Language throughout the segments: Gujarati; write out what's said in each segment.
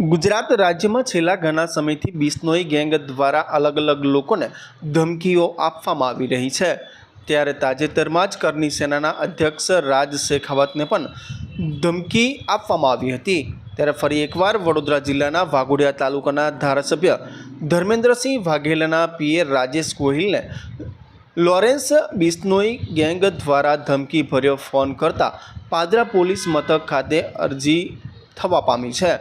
ગુજરાત રાજ્યમાં છેલ્લા ઘણા સમયથી બિશ્નોઈ ગેંગ દ્વારા અલગ અલગ લોકોને ધમકીઓ આપવામાં આવી રહી છે. ત્યારે તાજેતરમાં જ કરની સેનાના અધ્યક્ષ રાજ શેખાવતને પણ ધમકી આપવામાં આવી હતી. ત્યારે ફરી એકવાર વડોદરા જિલ્લાના વાઘોડિયા તાલુકાના ધારાસભ્ય ધર્મેન્દ્રસિંહ વાઘેલાના પીએ રાજેશ ગોહિલને લોરેન્સ બિશ્નોઈ ગેંગ દ્વારા ધમકી ભર્યો ફોન કરતા પાદરા પોલીસ મથક ખાતે અરજી થવા પામી છે.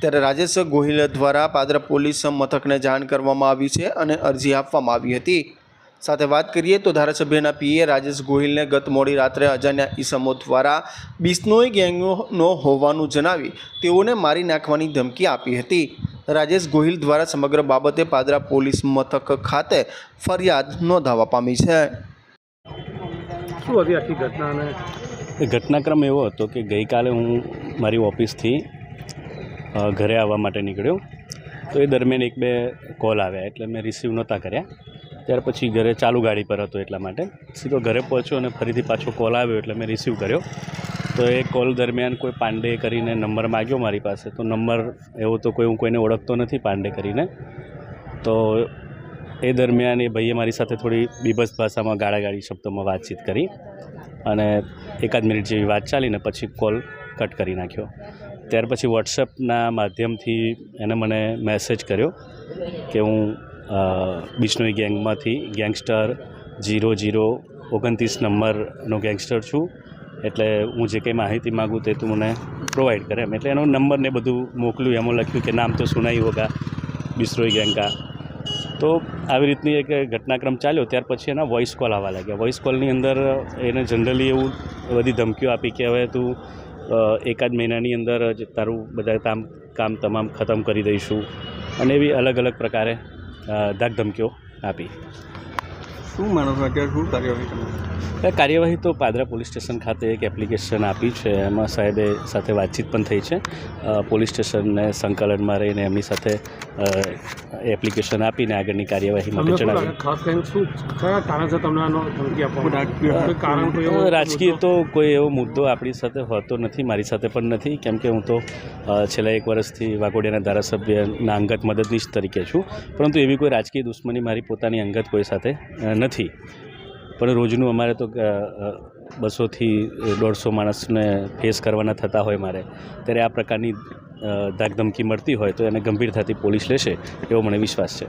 ત્યારે રાજેશ ગોહિલ દ્વારા પાદરા પોલીસ મથકને જાણ કરવામાં આવી છે અને અરજી આપવામાં આવી હતી. સાથે વાત કરીએ તો ધારાસભ્યના પીએ રાજેશ ગોહિલને ગત મોડી રાત્રે અજાણ્યા ઈસમો દ્વારા બિશ્નોઈ ગેંગનો હોવાનું જણાવી તેઓને મારી નાખવાની ધમકી આપી હતી. રાજેશ ગોહિલ દ્વારા સમગ્ર બાબતે પાદરા પોલીસ મથક ખાતે ફરિયાદ નોંધાવા પામી છે. શું હતી આખી ઘટના એ ઘટનાક્રમ એવો હતો કે ગઈકાલે હું મારી ઓફિસથી ઘરે આવવા માટે નીકળ્યો. તો એ દરમિયાન એક બે કોલ આવ્યા એટલે મેં રિસીવ નહોતા કર્યા. ત્યાર પછી ઘરે ચાલુ ગાડી પર હતો એટલા માટે. સીધો ઘરે પહોંચ્યો અને ફરીથી પાછો કોલ આવ્યો એટલે મેં રિસીવ કર્યો. તો એ કોલ દરમિયાન કોઈ પાંડે કરીને નંબર માગ્યો મારી પાસે. તો નંબર એવો તો કોઈ હું કોઈને ઓળખતો નથી પાંડે કરીને. તો એ દરમિયાન એ ભાઈએ મારી સાથે થોડી બીભસ ભાષામાં ગાળાગાળી શબ્દોમાં વાતચીત કરી અને એકાદ મિનિટ જેવી વાત ચાલીને પછી કોલ કટ કરી નાખ્યો. ત્યાર પછી વોટ્સએપના માધ્યમથી એને મને મેસેજ કર્યો કે હું બિશ્નોઈ ગેંગમાંથી ગેંગસ્ટર જીરો જીરો ઓગણત્રીસ નંબરનો ગેંગસ્ટર છું. એટલે હું જે કંઈ માહિતી માગું તે તું મને પ્રોવાઈડ કરે. એમ એટલે એનો નંબર ને બધું મોકલ્યું, એમાં લખ્યું કે નામ તો સુનાઈ હોગા બિશ્નોઈ ગેંગ. કા તો આવી રીતની એક ઘટનાક્રમ ચાલ્યો. ત્યાર પછી એના વોઇસ કોલ આવવા લાગ્યા. વોઇસ કોલની અંદર એને જનરલી એવું બધી ધમકીઓ આપી કે હવે તું એકાદ મહિનાની અંદર જ તારું બધા કામ કામ તમામ ખતમ કરી દઈશું. અને એવી અલગ અલગ પ્રકારે ધાકધમકીઓ આપી. શું માનો છો? અત્યારે શું કાર્યવાહી તમે? કાર્યવાહી તો પાદરા પોલીસ સ્ટેશન ખાતે એક એપ્લિકેશન આપી છે. એમાં સાહેબે સાથે વાતચીત પણ થઈ છે. પોલીસ સ્ટેશનને સંકલનમાં રહીને એમની સાથે એપ્લિકેશન આપીને આગળની કાર્યવાહી માટે જણાવ્યું. ખાસ કરીને શું કયા કારણસર તમને રાજકીય તો કોઈ એવો મુદ્દો આપણી સાથે હોતો નથી મારી સાથે પણ નથી. કેમ કે હું તો છેલ્લા એક વર્ષથી વાઘોડિયાના ધારાસભ્યના અંગત મદદનીશ તરીકે છું. પરંતુ એવી કોઈ રાજકીય દુશ્મની મારી પોતાની અંગત કોઈ સાથે અ, નથી. પણ રોજનું અમારે તો બસોથી દોઢસો માણસને ફેસ કરવાના થતા હોય મારે. ત્યારે આ પ્રકારની ધાકધમકી મળતી હોય તો એને ગંભીરતાથી પોલીસ લેશે એવો મને વિશ્વાસ છે.